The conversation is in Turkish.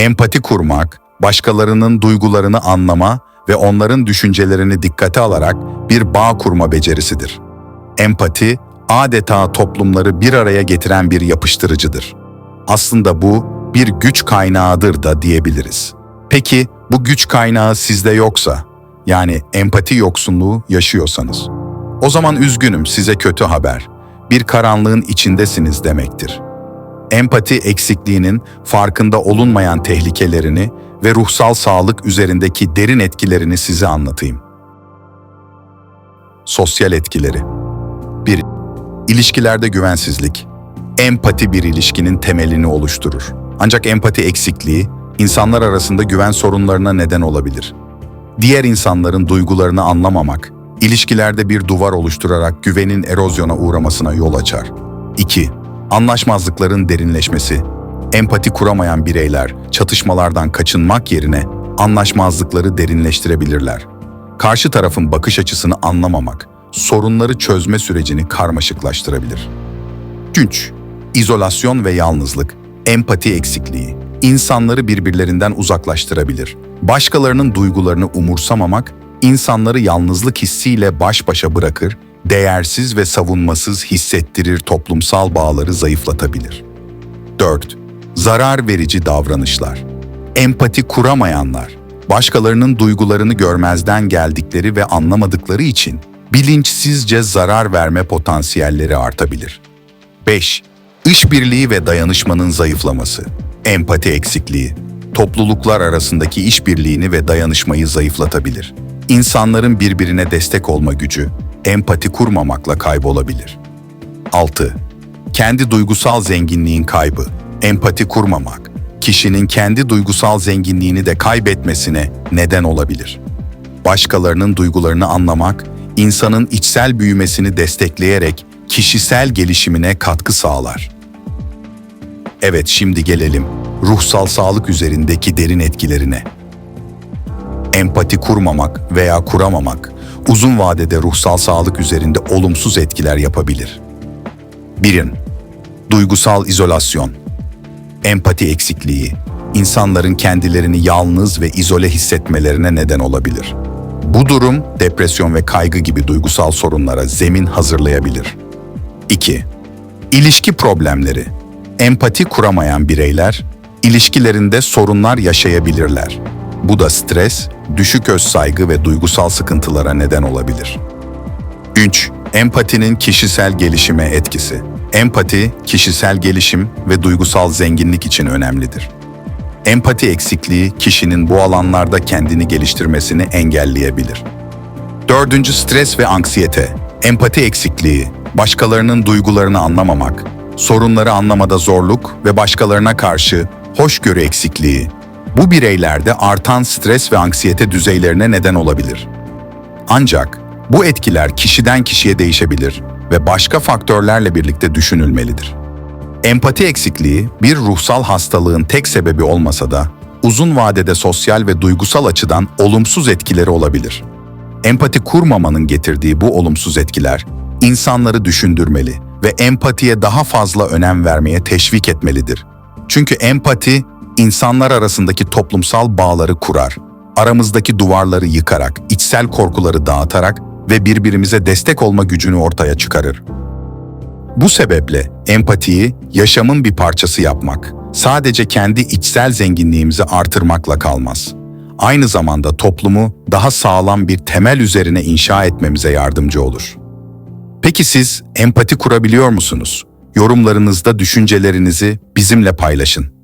Empati kurmak, başkalarının duygularını anlama ve onların düşüncelerini dikkate alarak bir bağ kurma becerisidir. Empati, adeta toplumları bir araya getiren bir yapıştırıcıdır. Aslında bu bir güç kaynağıdır da diyebiliriz. Peki bu güç kaynağı sizde yoksa, yani empati yoksunluğu yaşıyorsanız, o zaman üzgünüm size kötü haber. Bir karanlığın içindesiniz demektir. Empati eksikliğinin farkında olunmayan tehlikelerini ve ruhsal sağlık üzerindeki derin etkilerini size anlatayım. Sosyal etkileri 1. İlişkilerde güvensizlik. Empati bir ilişkinin temelini oluşturur. Ancak empati eksikliği insanlar arasında güven sorunlarına neden olabilir. Diğer insanların duygularını anlamamak, ilişkilerde bir duvar oluşturarak güvenin erozyona uğramasına yol açar. 2. Anlaşmazlıkların derinleşmesi. Empati kuramayan bireyler çatışmalardan kaçınmak yerine anlaşmazlıkları derinleştirebilirler. Karşı tarafın bakış açısını anlamamak, sorunları çözme sürecini karmaşıklaştırabilir. 3. İzolasyon ve yalnızlık, empati eksikliği, insanları birbirlerinden uzaklaştırabilir. Başkalarının duygularını umursamamak, insanları yalnızlık hissiyle baş başa bırakır, değersiz ve savunmasız hissettirir toplumsal bağları zayıflatabilir. 4. Zarar verici davranışlar. Empati kuramayanlar, başkalarının duygularını görmezden geldikleri ve anlamadıkları için bilinçsizce zarar verme potansiyelleri artabilir. 5. İşbirliği ve dayanışmanın zayıflaması. Empati eksikliği. Topluluklar arasındaki işbirliğini ve dayanışmayı zayıflatabilir. İnsanların birbirine destek olma gücü, empati kurmamakla kaybolabilir. 6. Kendi duygusal zenginliğin kaybı. Empati kurmamak, kişinin kendi duygusal zenginliğini de kaybetmesine neden olabilir. Başkalarının duygularını anlamak, insanın içsel büyümesini destekleyerek kişisel gelişimine katkı sağlar. Evet, şimdi gelelim ruhsal sağlık üzerindeki derin etkilerine. Empati kurmamak veya kuramamak uzun vadede ruhsal sağlık üzerinde olumsuz etkiler yapabilir. 1. Duygusal izolasyon. Empati eksikliği, insanların kendilerini yalnız ve izole hissetmelerine neden olabilir. Bu durum depresyon ve kaygı gibi duygusal sorunlara zemin hazırlayabilir. 2. İlişki problemleri. Empati kuramayan bireyler ilişkilerinde sorunlar yaşayabilirler. Bu da stres, düşük özsaygı ve duygusal sıkıntılara neden olabilir. 3. Empatinin kişisel gelişime etkisi. Empati, kişisel gelişim ve duygusal zenginlik için önemlidir. Empati eksikliği kişinin bu alanlarda kendini geliştirmesini engelleyebilir. Dördüncü stres ve anksiyete. Empati eksikliği, başkalarının duygularını anlamamak, sorunları anlamada zorluk ve başkalarına karşı hoşgörü eksikliği. Bu bireylerde artan stres ve anksiyete düzeylerine neden olabilir. Ancak bu etkiler kişiden kişiye değişebilir ve başka faktörlerle birlikte düşünülmelidir. Empati eksikliği bir ruhsal hastalığın tek sebebi olmasa da uzun vadede sosyal ve duygusal açıdan olumsuz etkileri olabilir. Empati kurmamanın getirdiği bu olumsuz etkiler insanları düşündürmeli ve empatiye daha fazla önem vermeye teşvik etmelidir. Çünkü empati insanlar arasındaki toplumsal bağları kurar, aramızdaki duvarları yıkarak, içsel korkuları dağıtarak ve birbirimize destek olma gücünü ortaya çıkarır. Bu sebeple empatiyi yaşamın bir parçası yapmak, sadece kendi içsel zenginliğimizi artırmakla kalmaz. Aynı zamanda toplumu daha sağlam bir temel üzerine inşa etmemize yardımcı olur. Peki siz empati kurabiliyor musunuz? Yorumlarınızda düşüncelerinizi bizimle paylaşın.